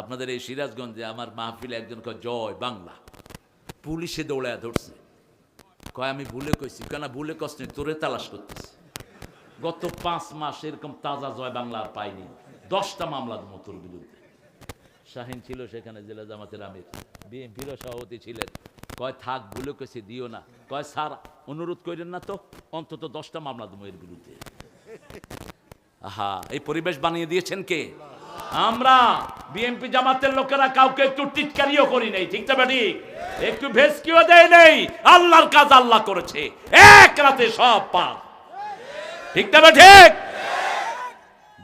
আপনাদের এই সিরাজগঞ্জে আমার মাহফিলে একজন কয়, জয় বাংলা। পুলিশে দৌড়ায় ধরছে। কয়, আমি ভুলে কইছি। কেন ভুলে কষ্ট তোরে তালাশ করতেছি। গত পাঁচ মাস এরকম তাজা জয় বাংলা আর পাইনি। দশটা মামলা মতোর বিরুদ্ধে। শাহিন ছিল সেখানে জেলা জামাতের আমির। বিএনপিরও সভাপতি ছিলেন। কয়, থাক, ভুলে কইছে, দিও না। কয়, স্যার, অনুরোধ করেন না তো? অন্তত দশটা মামলা দেবো এর বিরুদ্ধে। আহা, এই পরিবেশ বানিয়ে দিয়েছেন কে? আমরা বিএনপি জামাতের লোকেরা কাউকে একটু টিটকারিও করি নাই, ঠিক তবে ঠিক? একটু ভেসকিও দেয় নেই, আল্লাহর কাজ আল্লাহ করেছে। এক রাতে সব পাপ। ঠিক তবে ঠিক?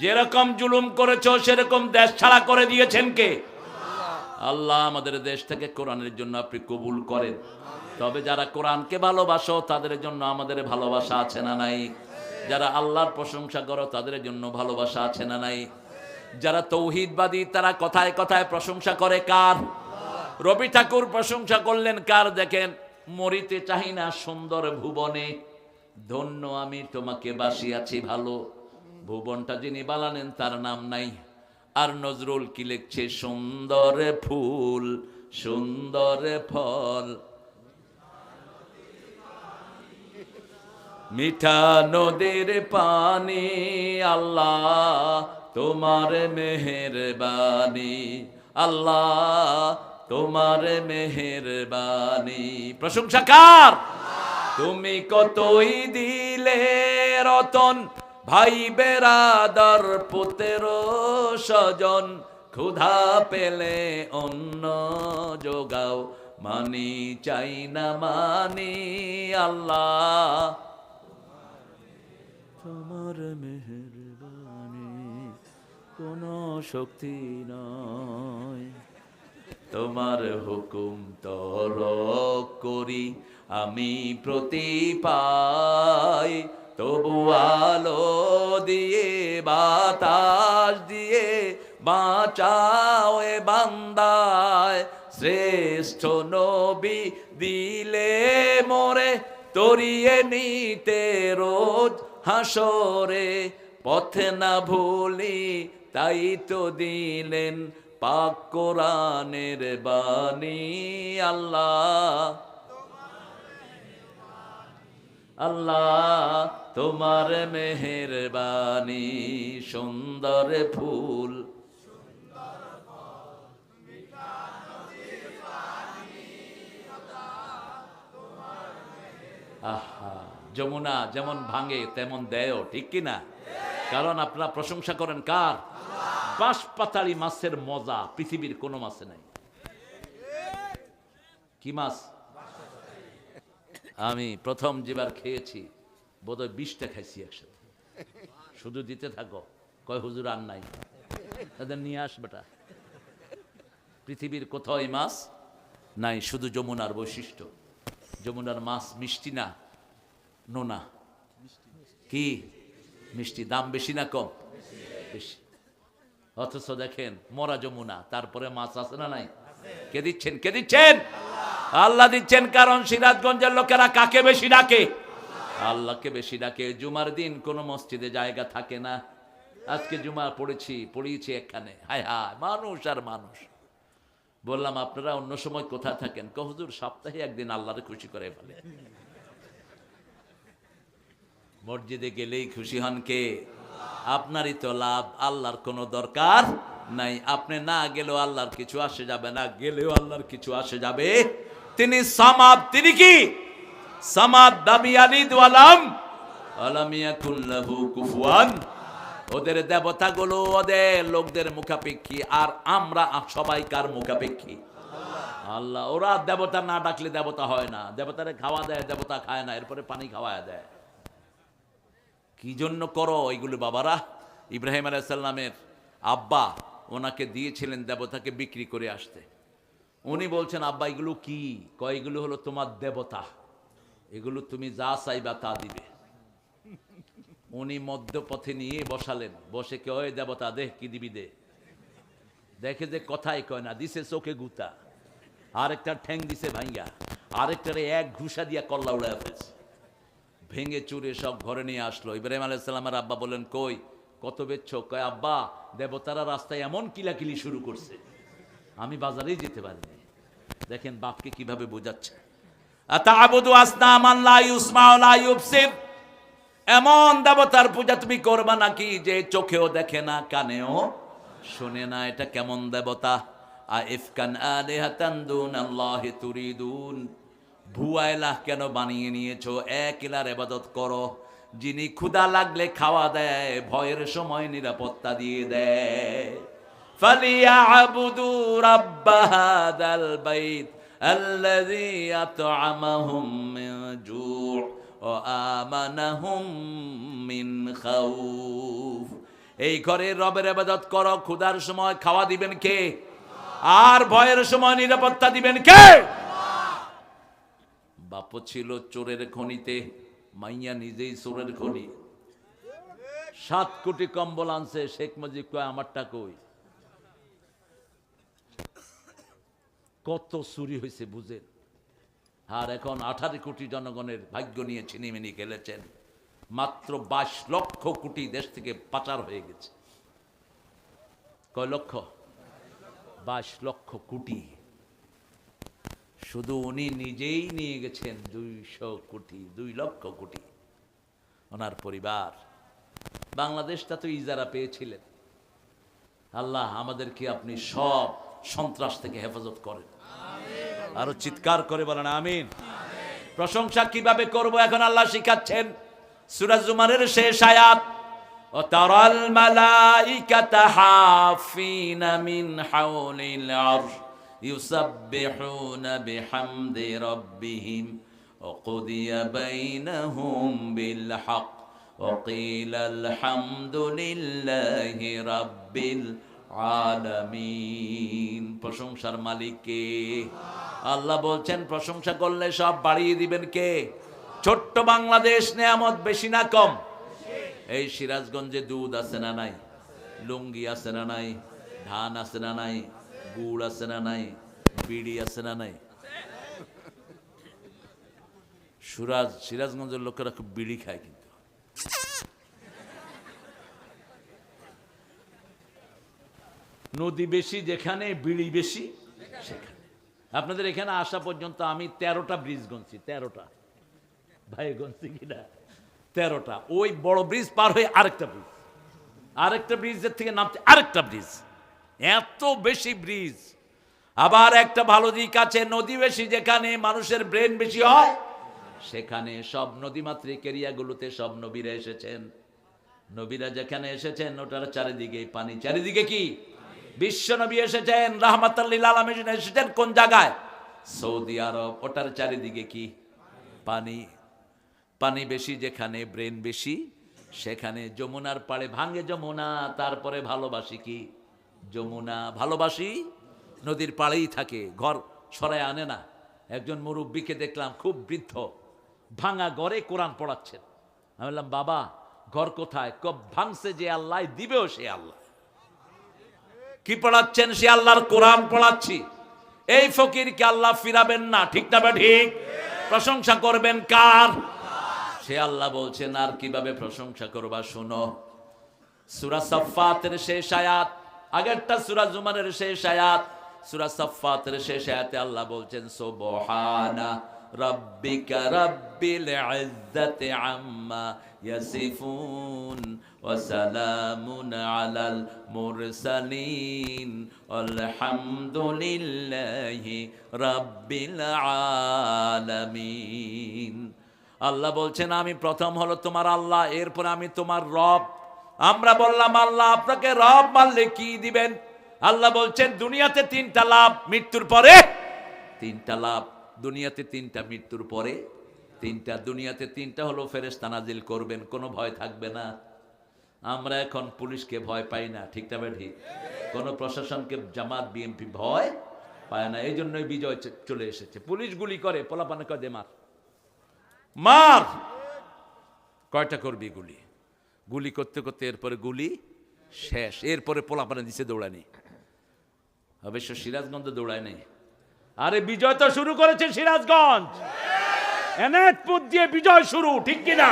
যেরকম জুলুম করেছ, সেরকম দেশ ছাড়া করে দিয়েছেন কে? আল্লাহ আমাদের দেশ থেকে কোরআনের জন্য আপনি কবুল করেন। তবে যারা কোরআনকে ভালোবাসো, তাদের জন্য আমাদের ভালোবাসা আছে না নাই? যারা আল্লাহর প্রশংসা করো, তাদের জন্য ভালোবাসা আছে না নাই? যারা তৌহিদবাদী, তারা কথায় কথায় প্রশংসা করে কার? রবি ঠাকুর প্রশংসা করলেন, কার দেখেন? মরিতে চাহি না সুন্দর ভুবনে। ধন্য আমি তোমাকে বাসিয়াছি ভালো। ভুবনটা যিনি বালানেন তার নাম নাই। আর নজরুল কি লিখছে? সুন্দর ফুল, সুন্দর ফল। মিঠা নদীর পানি, আল্লাহ তোমার মেহেরবানি, আল্লাহ তোমার মেহেরবানি। প্রশংসা কার? তুমি কতই দিলে রতন, ভাই বেরাদার পুতের স্বজন, ক্ষুধা পেলে অন্ন যোগাও। মানি চাই না, মানি আল্লাহ। তোমার কোনো শক্তি নয়। তোমার হুকুম তর করি, আমি প্রতি পাই। তবু আলো দিয়ে, বাতাস দিয়ে বাঁচাও এ বান্দায়। শ্রেষ্ঠ নবী দিলে মোরে, তরিয়ে নিতে রোজ হাসরে। পথে না ভুলি তাই তো দিলেন পাক কোরআনের বাণী, আল্লাহ। আল্লাহ, তোমার মেহেরবানি সুন্দর ফুল। আহা, যমুনা যেমন ভাঙে তেমন দেয়, ঠিক কি না কারণ আপনারা প্রশংসা করেন কার? বাঁশ পাতালি মাছের মজা, পৃথিবীর কোনো মাছে নাই। কি মাছ? আমি প্রথম যেবার খেয়েছি, বোধহয় বিশটা খাইছি একসাথে। শুধু দিতে থাকো, কয় হুজুর আর নাই। তাদের নিয়ে আস বেটা। পৃথিবীর কোথাও এই মাছ নাই, শুধু যমুনার বৈশিষ্ট্য। যমুনার মাছ মিষ্টি না, নোনা। কি? মিষ্টি। দাম বেশি না কম? বেশি। অথচ দেখেন, মরা যমুনা, তারপরে মাছ আছে না নাই? কে দিচ্ছেন? কে দিচ্ছেন? আল্লাহ দিচ্ছেন কারণ সিরাজগঞ্জের লোকেরা কাকে বেশি ডাকে? আল্লাহকে বেশি ডাকে। জুমার দিন কোনো মসজিদে জায়গা থাকে না। আজকে জুমা পড়েছি, পড়িয়েছি এখানে হায় হায়, মানুষ আর মানুষ। বললাম, আপনারা অন্য সময় কোথায় থাকেন? কহজুর সপ্তাহে একদিন আল্লাহরে খুশি করে ফেলে। মসজিদে গেলেই খুশি হন কে? আপনারই তো লাভ, আল্লাহর কোনো দরকার নাই। আপনি না গেলেও আল্লাহর কিছু আসে যাবে না, গেলেও আল্লাহর কিছু আসে যাবে। তিনি সামাদ, তিনি কি? সামাদ দামি আলিদ আলাম আলামিয়া কুল্লাহু কুফুয়ান। ওদের ওদের লোকদের মুখাপেক্ষী, আর আমরা সবাই কার মুখাপেক্ষী। আল্লাহ, ওরা দেবতা না ডাকলে দেবতা হয় না। দেবতারে খাওয়া দেয়, দেবতা খায় না, এরপরে পানি খাওয়া দেয়। কি জন্য করো এগুলো বাবারা? ইব্রাহিম আলাইসাল্লামের আব্বা ওনাকে দিয়েছিলেন দেবতাকে বিক্রি করে আসতে। উনি বলছেন, আব্বা, এগুলো কি? কয়, এগুলো হলো তোমার দেবতা। এগুলো তুমি যা চাইবা তা দিবে। উনি মধ্যপথে নিয়ে বসালেন। বসে কে, ওই দেবতা দেখ কি দিবি দে? দেখে যে কথাই কয় না, দিছে চোখে গুতা। আরেকটা ঠ্যাং দিছে ভাইয়া আরেকটারে এক ঘুষা দিয়া কল্লা উড়ায় ফেলছে। ভেঙে চুরে সব ঘরে নিয়ে আসলো। ইব্রাহিম আলাইসাল্লামের আব্বা বললেন, কই, কত বেচ্ছ? কয়, আব্বা, দেবতারা রাস্তায় এমন কিলাকিলি শুরু করছে, আমি বাজারেই যেতে পারিনি। দেখেন বাপকে কীভাবে বোঝাচ্ছে। এমন দেবতার পূজা তুমি করবা নাকি যে চোখেও দেখে না, কানেও শোনে না? এটা কেমন দেবতা? আ ইফকান আলিহাতান দুনাল্লাহি তুরিদুন। ভুয়া ইলাহ কেন বানিয়ে নিয়েছো এক ইলার ইবাদত করো যিনি ক্ষুধা লাগলে খাওয়া দেয় ভয়ের সময় নিরাপত্তা দিয়ে দেয় فليعبدوا رب هذا البيت الذي أطعمهم من جوع وآمنهم من خوف এই ঘরের রবের আবাদত করো ক্ষুধার সময় খাওয়া দিবেন কে আর ভয়ের সময় নিরাপত্তা দিবেন কে বাপ ছিল চোরের খনিতে, মাইয়া নিজেই চোরের খনি। সাত কোটি কম্বল আনছে, শেখ মুজিব কয়, আমারটা কই? কত চুরি হয়েছে, বুঝেন? আর এখন আঠারো কোটি জনগণের ভাগ্য নিয়ে ছিনিমিনি খেলেছেন। মাত্র বাইশ লক্ষ কোটি দেশ থেকে পাচার হয়ে গেছে। কয় লক্ষ? বাইশ লক্ষ কোটি। শুধু উনি নিজেই নিয়ে গেছেন দুইশো কোটি দুই লক্ষ কোটি ওনার পরিবার বাংলাদেশটা তো ইজারা পেয়েছিলেন আল্লাহ আমাদেরকে আপনি সব সন্ত্রাস থেকে হেফাজত করেন আরো চিৎকার করে বলেন আমিন প্রশংসা কিভাবে করব এখন আল্লাহ শিখাচ্ছেন সুরাজ জুমারের শেষ আয়াত وترى الملائكة حافين من حول العرش يسبحون بحمد ربهم وقضي بينهم بالحق وقيل الحمد لله رب العالمين প্রশংসার মালিক কে আল্লাহ বলছেন প্রশংসা করলে সব বাড়িয়ে দিবেন কে ছোট্ট বাংলাদেশ নেয়ামত বেশি না কম এই সিরাজগঞ্জে দুধ আছে না নাই লুঙ্গি আছে না নাই ধান আছে না নাই গুড় আছে না নাই, বিড়ি আছে না নাই? সুরাজ, সিরাজগঞ্জের লোকেরা খুব বিড়ি খায় কিন্তু। নদী বেশি, যেখানে বিড়ি বেশি, সেখানে। আপনাদের এখানে আসা পর্যন্ত আমি তেরোটা ব্রিজ গনছি তেরোটা। ভাই গনছি কিনা? তেরোটা। ওই বড় ব্রিজ পার হয়ে আরেকটা ব্রিজ। আরেকটা ব্রিজের থেকে নামতে আরেকটা ব্রিজ। এত বেশি ব্রিজ। আবার একটা ভালো দিক আছে, নদী বেশি, যেখানে মানুষের ব্রেন বেশি হয়, সেখানে সব নদীমাতৃক এরিয়াগুলোতে সব নবীরা এসেছেন। নবীরা যেখানে এসেছেন, ওটার চারিদিকে পানি। চারিদিকে কি? বিশ্ব নবী এসেছেন আলমী এসেছেন কোন জায়গায়? Saudi Arab. ওটার চারিদিকে কি? পানি। পানি বেশি, যেখানে ব্রেন বেশি, সেখানে যমুনার পাড়ে ভাঙে যমুনা, তারপরে ভালোবাসি কি? যমুনা ভালোবাসি, নদীর পাড়েই থাকে, ঘর ছড়ায় আনে না। একজন মুরব্বীকে দেখলাম খুব বৃদ্ধ, ভাঙা ঘরে কোরআন পড়াচ্ছেন। আমি বললাম, বাবা, ঘর কোথায়? কব, ভাঙছে যে আল্লাহ, দিবেও সে আল্লাহ। কি পড়াচ্ছেন? সে আল্লাহর কোরআন পড়াচ্ছি। এই ফকির ফকিরকে আল্লাহ ফিরাবেন না, ঠিক না ঠিক? প্রশংসা করবেন কার? সে আল্লাহ বলছেন, আর কীভাবে প্রশংসা করবা, শোনো। সুরা সাফাতের শেষ আয়াত আগেরটা সুরা জুমারের শেষ আয়াত, সুরা সাফাতের শেষ আয়াতে আল্লাহ বলছেন, সুবহানা রাব্বিল ইজ্জাতি আম্মা ইয়াসিফুন ওয়া সালামুন আলাল মুরসালিন, আলহামদুলিল্লাহি রাব্বিল আলামিন. আল্লাহ বলছেন, আমি প্রথম হলো তোমার আল্লাহ, এরপর আমি তোমার রব। আমরা বললাম, আল্লাহ, আপনাকে রব মানলে কি দিবেন? আল্লাহ বলছেন, দুনিয়াতে তিনটা লাভ, মৃত্যুর পরে তিনটা লাভ। দুনিয়াতে তিনটা, মৃত্যুর পরে তিনটা। দুনিয়াতে তিনটা হলো ফেরেস্তা নাজিল করবেন, কোনো ভয় থাকবে না। আমরা এখন পুলিশকে ভয় পাই না, ঠিক না ঠিক কোনো প্রশাসনকে, জামাত, বিএমপি ভয় পায় না। এই জন্যই বিজয় চলে এসেছে। পুলিশ গুলি করে, পোলাপানে কদে মার। মার! কয়টা করবি গুলি? গুলি করতে করতে এরপরে গুলি শেষ। এরপরে পোলাপানে দিছে দৌড়ানি অবশ্য সিরাজগঞ্জ দৌড়ায় নেই। আরে বিজয় তো শুরু করেছে সিরাজগঞ্জ। এনায়তপুর দিয়ে বিজয় শুরু, ঠিক কিনা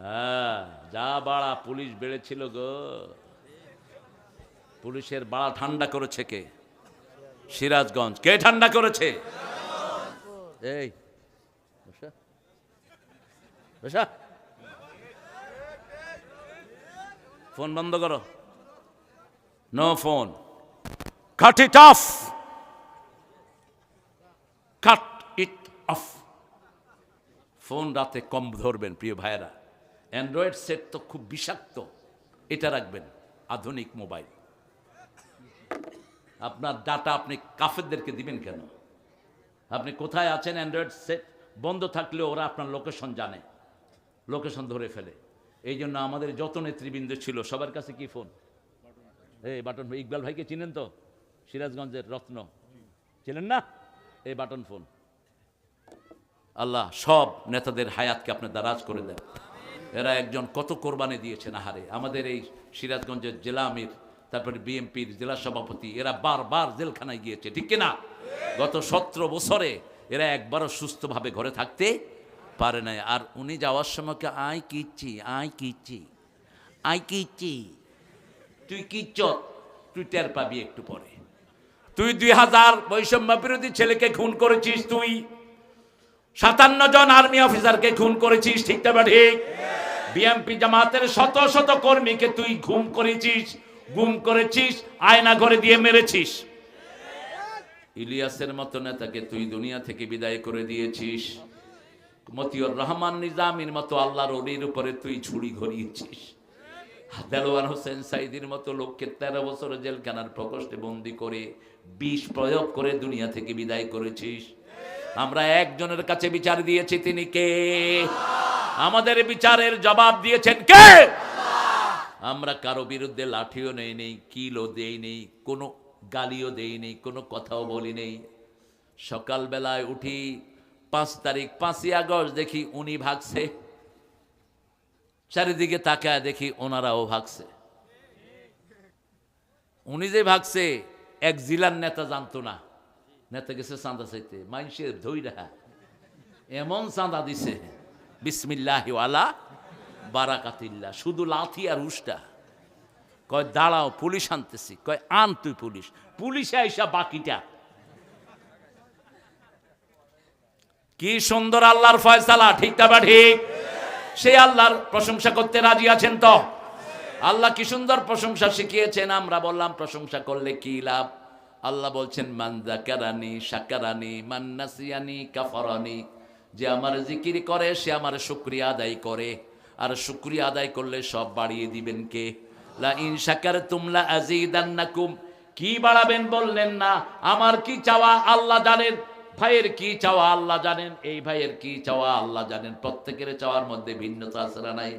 হ্যাঁ যা বাড়া পুলিশ বেড়েছিল গো। পুলিশের বাড়া ঠান্ডা করেছে কে? সিরাজগঞ্জ। কে ঠান্ডা করেছে? এই বসা ফোন বন্ধ করো। No phone cut it off cut it off phone রাতে কম ধরবেন, প্রিয় ভাইয়েরা। অ্যান্ড্রয়েড সেট তো খুব বিষাক্ত। এটা রাখবেন। আধুনিক মোবাইল। আপনার ডাটা আপনি কাফেরদেরকে দিবেন কেন? আপনি কোথায় আছেন অ্যান্ড্রয়েড সেট বন্ধ থাকলে ওরা আপনার লোকেশন জানে। লোকেশন ধরে ফেলে। এই জন্য আমাদের যত নেতৃবৃন্দ ছিল, সবার কাছে কি ফোন? এই বাটন, ইকবাল ভাইকে চিনেন তো? সিরাজগঞ্জের রত্ন। চিনেন না? এই বাটন ফোন। আল্লাহ সব নেতাদের হায়াতকে আপনার দারাজ করে দেন। এরা একজন কত কোরবানি দিয়েছেন, আহারে। আমাদের এই সিরাজগঞ্জের জেলা আমির, তারপরে বিএমপির জেলা সভাপতি, এরা বারবার জেলখানায় গিয়েছে, ঠিক কিনা? গত সতেরো বছরে এরা একবারও সুস্থভাবে ঘরে থাকতে পারে নাই। আর উনি যাওয়ার সময়কে আই কিচ্ছি আই কিচ্ছি আই কিচ্ছি, তুই কিচ্ছ, তুই টের পাবি একটু পরে। তুই দুই হাজার বৈষম্য বিরোধী ছেলেকে খুন করেছিস তুই, সাতান্ন জন আর্মি অফিসারকে খুন করেছিস, ঠিক তবে ঠিক? বিএমপি জামাতের শত শত কর্মীকে তুই ঘুম করেছিস, গুম করেছিস, আয়না ঘরে দিয়ে মেরেছিস। ইলিয়াসের মতো নেতাকে তুই দুনিয়া থেকে বিদায় করে দিয়েছিস। মতিউর রহমান নিজামির মতো আল্লাহর অলির উপরে তুই ছুরি ঘরিয়েছিস। দেলোয়ার হোসেন সাইদির মতো লোককে তেরো বছর জেলখানার প্রকোষ্ঠে বন্দি করে বিষ প্রয়োগ করে দুনিয়া থেকে বিদায় করেছিস। আমরা একজনের কাছে বিচার দিয়েছি, তিনি কে? আমাদের বিচারের জবাব দিয়েছেন কে? আমরা কারও বিরুদ্ধে লাঠিও নেই নেই, কিলও দেই নেই, কোনো গালিও দেই নেই, কোনো কথাও বলি নেই। সকালবেলায় উঠি পাঁচ তারিখ, পাঁচই আগস্ট দেখি উনি ভাগছে। চারিদিকে তাকায় দেখি ওনারাও ভাগছে। উনি যে ভাগছে, এক জেলার নেতা জানতো না। নেতা গেছে চাঁদা চাইতে মানুষের ধৈরা এমন চাঁদা দিছে, বিসমিল্লাহ আলা বারাকাতিল্লা শুধু লাথি আর উষ্টা। কয়, দাঁড়াও, পুলিশ আনতেছি। কয়, আন তুই পুলিশ। পুলিশে আইসা বাকিটা। কি সুন্দর আল্লাহর ফয়সালা, ঠিক তা বা ঠিক? সে আল্লাহর প্রশংসা করতে রাজি আছেন তো? আল্লাহ কি সুন্দর প্রশংসা শিখিয়েছেন, আমরা বললাম, প্রশংসা করলে কি লাভ? আল্লাহ বলছেন, মান জাকারানি সাকারানি মান নাসিয়ানি কাফারানি। যে আমার জিকির করে, সে আমার শুক্রিয়া আদায় করে। আর শুক্রিয়া আদায় করলে সব বাড়িয়ে দিবেন কে? লা ইন শাকার তুমলা আজিদান্নাকুম কি বাড়াবেন বললেন না, আমার কি চাওয়া? আল্লাহ জানেন ভাইয়ের কি চাওয়া আল্লাহ জানেন? এই ভাইয়ের কি চাওয়া আল্লাহ জানেন? প্রত্যেকের চাওয়ার মধ্যে ভিন্নতা আছে না নাই?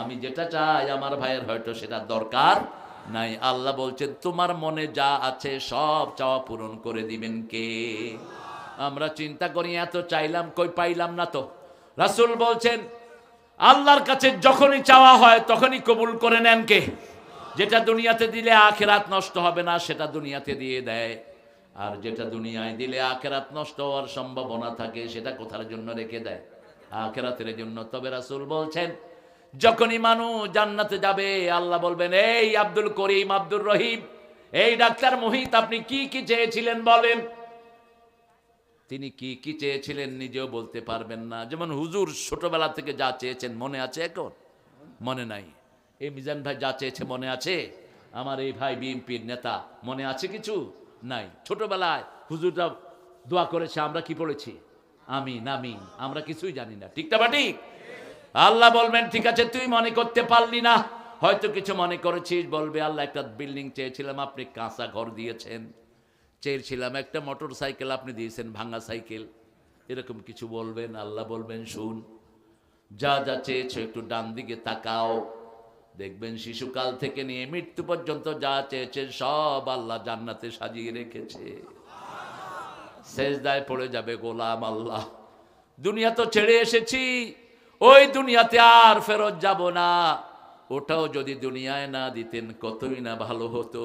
আমি যেটা চাই, আমার ভাইয়ের হয়তো সেটা দরকার নাই। আল্লাহ বলছেন, তোমার মনে যা আছে, সব চাওয়া পূরণ করে দিবেন কে? আমরা চিন্তা করি, এত চাইলাম, কই পাইলাম না তো? রাসূল বলছেন, আল্লাহর কাছে যখনই চাওয়া হয়, তখনই কবুল করে নেন কে? যেটা দুনিয়াতে দিলে আখেরাত নষ্ট হবে না, সেটা দুনিয়াতে দিয়ে দেয়। আর যেটা দুনিয়ায় দিলে আখেরাত নষ্ট হওয়ার সম্ভাবনা থাকে, সেটা কোথার জন্য রেখে দেয়? আখেরাতের জন্য। তবে রাসুল বলছেন, যখনই মানুষ জান্নাতে যাবে, আল্লাহ বলবেন, এই আব্দুল করিম, আব্দুর রহিম, এই ডাক্তার মোহিত, আপনি কি কি চেয়েছিলেন বলেন? তিনি কি কি চেয়েছিলেন নিজেও বলতে পারবেন না। যেমন হুজুর ছোটবেলা থেকে যা চেয়েছেন মনে আছে এখন? মনে নাই। এই মিজান ভাই যা চেয়েছে মনে আছে? আমার এই ভাই বিএনপির নেতা, মনে আছে কিছু? নাই। ছোটবেলায় হুজুররা দোয়া করেছে, আমরা কি পড়েছি? আমি নামি আমরা কিছুই জানি না। ঠিক না বা ঠিক? আল্লাহ বলবেন, ঠিক আছে, তুই মনে করতে পারলি না। হয়তো কিছু মনে করেছিস, বলবে, আল্লাহ, একটা বিল্ডিং চেয়েছিলাম, আপনি কাঁচা ঘর দিয়েছেন। চেয়েছিলাম একটা মোটর সাইকেল আপনি দিয়েছেন, ভাঙা সাইকেল। এরকম কিছু বলবেন, আল্লাহ বলবেন, শুন, যা যা চেয়েছো, একটু ডান দিকে তাকাও। দেখবেন শিশুকাল থেকে নিয়ে মৃত্যু পর্যন্ত যা চেয়েছে সব আল্লাহ জান্নাতে সাজিয়ে রেখেছে। শেষদায় পড়ে যাবে গোলাম আল্লাহ। দুনিয়া তো ছেড়ে এসেছি, ওই দুনিয়াতে আর ফেরত যাব না। ওটাও যদি দুনিয়ায় না দিতেন কতই না ভালো হতো।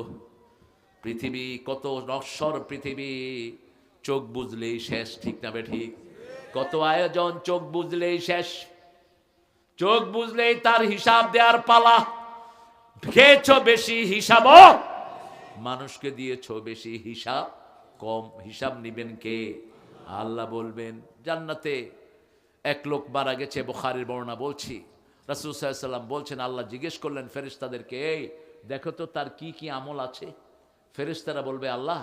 পৃথিবী কত নশ্বর পৃথিবী, চোখ বুঝলেই শেষ, ঠিক না বে ঠিক? কত আয়োজন চোখ বুঝলেই শেষ চোখ বুঝলেই তার হিসাব দেওয়ার পালা। খেয়েছ বেশি হিসাব? মানুষকে দিয়েছ বেশি হিসাব? কম হিসাব নিবেন কে? আল্লাহ বলবেন, জান্নাতে এক লোক মারা গেছে, বোখারের বর্ণনা বলছি। রাসুল সাল্লাম বলছেন, আল্লাহ জিজ্ঞেস করলেন ফেরেশতাদেরকে, এই, দেখো তো তার কি কি আমল আছে? ফেরেশতারা বলবে, আল্লাহ,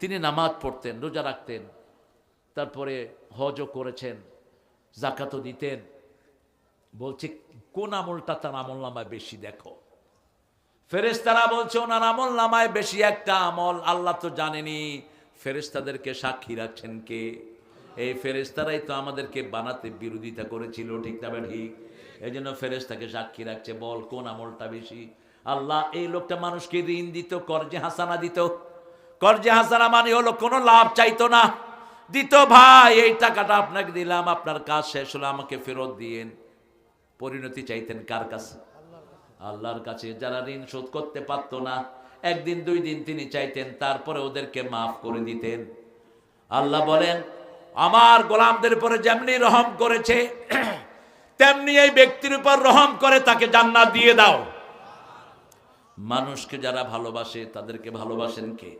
তিনি নামাজ পড়তেন, রোজা রাখতেন, তারপরে হজও করেছেন জাকাতও দিতেন বলছে, কোন আমলটা তার আমল নামায় বেশি দেখো? ফেরেশতারা বলছে, ওনার আমল নামায় বেশি একটা আমল। আল্লাহ তো জানেনি, ফেরেশতাদেরকে সাক্ষী রাখছেন কে? এই ফেরেশতারাই তো আমাদেরকে বানাতে বিরোধিতা করেছিল, ঠিক না ঠিক এই জন্য ফেরেশতাকে সাক্ষী রাখছে, বল কোন আমলটা বেশি? আল্লাহ, এই লোকটা মানুষকে ঋণ দিত, কর্জে হাসানা দিত। কর্জে হাসানা মানে হলো, কোনো লাভ চাইতো না। দিত, ভাই, এই টাকাটা আপনাকে দিলাম, আপনার কাজ শেষ হলো, আমাকে ফেরত দিয়েন। পরিণতি চাইতেন কার কাছে? আল্লাহর কাছে। যারা ঋণ শোধ করতে পারত না, একদিন, দুই দিন তিনি চাইতেন, তারপরে ওদেরকে মাফ করে দিতেন। আল্লাহ বলেন, আমার গোলামদের উপরে যেমনি রহম করেছে, তেমনি এই ব্যক্তির উপর রহম করে তাকে জান্নাত দিয়ে দাও। মানুষকে যারা ভালোবাসে, তাদেরকে ভালোবাসেন কে?